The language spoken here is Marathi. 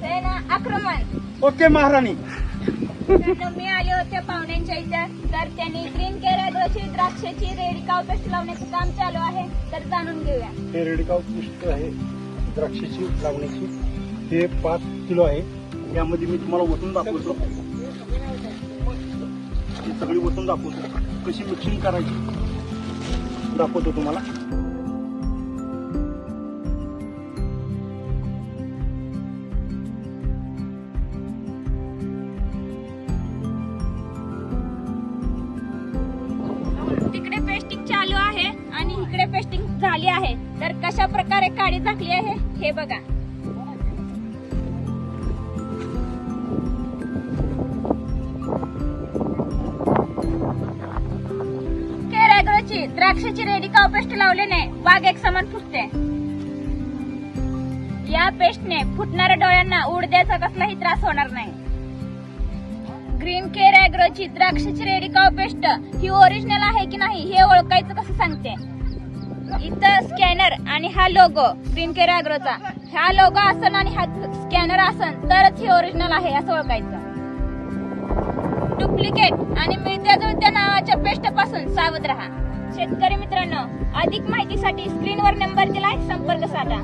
सेना आक्रमण. ओके महाराणी. मी आले होते पाहुण्यांच्या इथं. तर त्यांनी ग्रीन केरळची द्राक्षाची रेडिकाव पेस्ट लावण्याचं काम चालू आहे. तर जाणून घेऊया. हे रेडिकाव पुष्ट आहे. द्राक्षाची लावण्याची. हे पाच किलो आहे. यामध्ये मी तुम्हाला वतून दाखवतो. ही सगळी वतून दाखवतो. कशी मिक्सिंग करायची? दाखवतो तुम्हाला. तर कशा प्रकारे काडी झाकली आहे हे बघा. केरळची द्राक्षाची का पेस्ट लावल्याने बाग एक समान फुटते. या पेस्टने फुटणाऱ्या डोळ्यांना उडद्याचा कसलाही त्रास होणार नाही. ग्रीन केअर अॅग्रोची द्राक्षाची रेडिकाव पेस्ट ही ओरिजिनल आहे की नाही हे ओळखायचं कसं सांगते? इथं स्कॅनर आणि हा लोगो ग्रीन केअर अॅग्रोचा. हा लोगो असन आणि हा स्कॅनर असन तरच हे ओरिजिनल आहे असं ओळखायचं. डुप्लिकेट आणि मिळत्या जुळत्या नावाच्या पेस्टपासून सावध राहा. शेतकरी मित्रांनो अधिक माहितीसाठी स्क्रीनवर नंबर दिलाय संपर्क साधा.